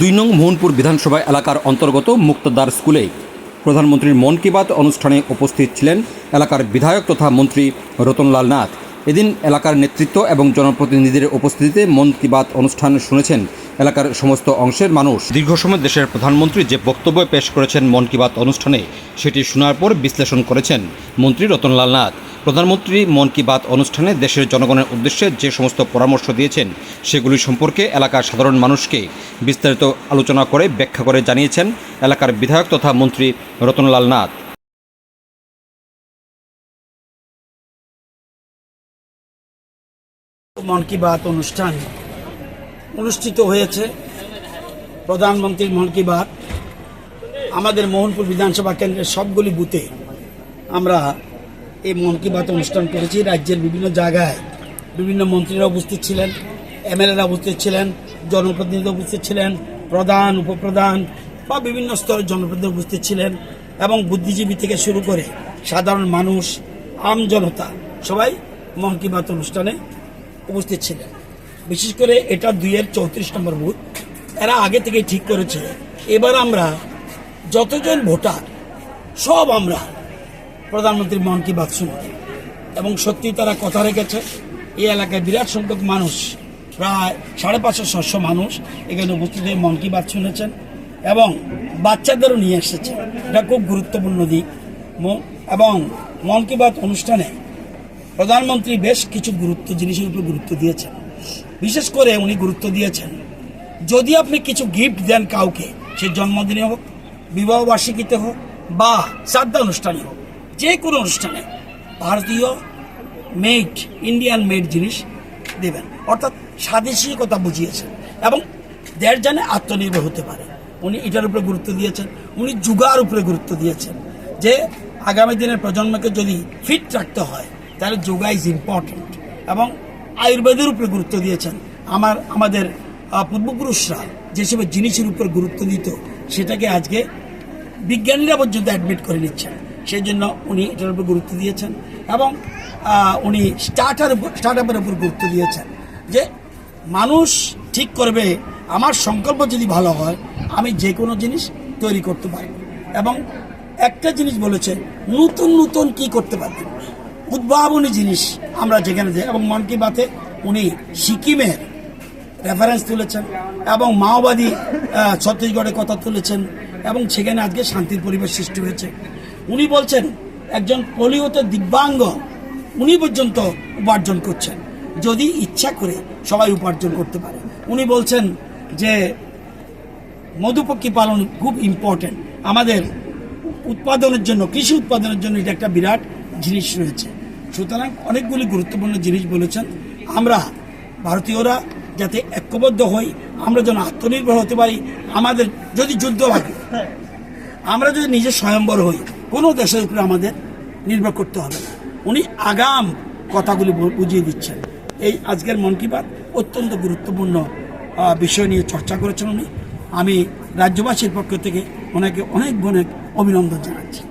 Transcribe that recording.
দুই নং মোহনপুর বিধানসভা এলাকার অন্তর্গত মুক্তদার স্কুলে প্রধানমন্ত্রীর মন কি বাত অনুষ্ঠানে উপস্থিত ছিলেন এলাকার বিধায়ক তথা মন্ত্রী রতনলাল নাথ। এদিন এলাকার নেতৃত্ব এবং জনপ্রতিনিধিদের উপস্থিতিতে মন কি বাত অনুষ্ঠান শুনেছেন এলাকার সমস্ত অংশের মানুষ। দীর্ঘ সময় দেশের প্রধানমন্ত্রী যে বক্তব্য পেশ করেছেন মন কি বাত অনুষ্ঠানে, সেটি শোনার পর বিশ্লেষণ করেছেন মন্ত্রী রতনলাল নাথ। প্রধানমন্ত্রী মন কি বাত অনুষ্ঠানে দেশের জনগণের উদ্দেশ্যে যে সমস্ত পরামর্শ দিয়েছেন, সেগুলি সম্পর্কে এলাকার সাধারণ মানুষকে বিস্তারিত আলোচনা করে ব্যাখ্যা করে জানিয়েছেন এলাকার বিধায়ক তথা মন্ত্রী রতনলাল নাথ। মন কি বাত অনুষ্ঠান অনুষ্ঠিত হয়েছে। প্রধানমন্ত্রীর মন কি বাত। আমাদের মোহনপুর বিধানসভা কেন্দ্রের সবগুলি বুথে আমরা এই মন কি বাত অনুষ্ঠান করেছি। রাজ্যের বিভিন্ন জায়গায় বিভিন্ন মন্ত্রীরা উপস্থিত ছিলেন, এমএলএরা উপস্থিত ছিলেন জনপ্রতিনিধি উপস্থিত ছিলেন, প্রধান, উপপ্রধান বা বিভিন্ন স্তরের জনপ্রতিনিধি উপস্থিত ছিলেন এবং বুদ্ধিজীবী থেকে শুরু করে সাধারণ মানুষ, আম জনতা সবাই মন কি বাত অনুষ্ঠানে উপস্থিত ছিলেন। বিশেষ করে এটা দুইয়ের চৌত্রিশ নম্বর বুথ। এরা আগে থেকেই ঠিক করেছে। এবার আমরা যতজন ভোটার, সব আমরা প্রধানমন্ত্রীর মন কি বাত শুনব এবং সত্যি তারা কথা রেখেছে, এই এলাকায় বিরাট সংখ্যক মানুষ, প্রায় সাড়ে পাঁচশো, ছশো মানুষ এখানে উপস্থিত হয়ে মন কি বাত শুনেছেন এবং বাচ্চাদেরও নিয়ে এসেছে। এটা খুব গুরুত্বপূর্ণ দিক। এবং মন কি বাত অনুষ্ঠানে প্রধানমন্ত্রী বেশ কিছু গুরুত্ব, জিনিসের উপর গুরুত্ব দিয়েছেন। বিশেষ করে উনি গুরুত্ব দিয়েছেন, যদি আপনি কিছু গিফট দেন কাউকে, সে জন্মদিনে হোক, বিবাহবার্ষিকীতে হোক, বা শ্রাদ্ধা অনুষ্ঠানে হোক যে কোনো অনুষ্ঠানে ভারতীয় মেড ইন্ডিয়ান মেড জিনিস দেবেন। অর্থাৎ স্বাদেশিকতা বুঝিয়েছেন এবং দেড় জানে আত্মনির্ভর হতে পারে। উনি এটার উপরে গুরুত্ব দিয়েছেন, উনি যুগার উপরে গুরুত্ব দিয়েছেন যে আগামী দিনের প্রজন্মকে যদি ফিট রাখতে হয়, তাহলে যোগা ইজ ইম্পর্ট্যান্ট এবং আয়ুর্বেদের উপরে গুরুত্ব দিয়েছেন। আমার, আমাদের পূর্বপুরুষরা যেসব জিনিসের উপর গুরুত্ব দিত, সেটাকে আজকে বিজ্ঞানীরা পর্যন্ত অ্যাডমিট করে নিচ্ছেন। সেই জন্য উনি এটার উপর গুরুত্ব দিয়েছেন এবং উনি স্টার্টার উপর স্টার্ট আপের উপর গুরুত্ব দিয়েছেন যে মানুষ ঠিক করবে, আমার সংকল্প যদি ভালো হয়, আমি যে কোনো জিনিস তৈরি করতে পারি। এবং একটা জিনিস বলেছে, নতুন নতুন কি করতে পারবে? উদ্ভাবনী জিনিস আমরা যেখানে যাই, এবং মন কি বাতে উনি সিকিমের রেফারেন্স তুলেছেন এবং মাওবাদী ছত্তিশগড়ের কথা তুলেছেন এবং সেখানে আজকে শান্তির পরিবেশ সৃষ্টি হয়েছে। উনি বলছেন, একজন পোলিওতে দিব্যাঙ্গ, উনি পর্যন্ত উপার্জন করছেন। যদি ইচ্ছা করে সবাই উপার্জন করতে পারে। উনি বলছেন যে, মধুপক্ষী পালন খুব ইম্পর্টেন্ট আমাদের উৎপাদনের জন্য, কৃষি উৎপাদনের জন্য এটা একটা বিরাট জিনিস রয়েছে। সুতরাং অনেকগুলি গুরুত্বপূর্ণ জিনিস বলেছেন। আমরা ভারতীয়রা যাতে ঐক্যবদ্ধ হই, আমরা যেন আত্মনির্ভর হতে পারি, আমাদের যদি যুদ্ধ লাগে আমরা যদি নিজে স্বয়ম্বর হই কোনো দেশের উপরে আমাদের নির্ভর করতে হবে না। উনি আগাম কথাগুলি বুঝিয়ে দিচ্ছেন। এই আজকের মন কি বাত অত্যন্ত গুরুত্বপূর্ণ বিষয় নিয়ে চর্চা করেছেন উনি। আমি রাজ্যবাসীর পক্ষ থেকে ওনাকে অনেক অনেক অভিনন্দন জানাচ্ছি।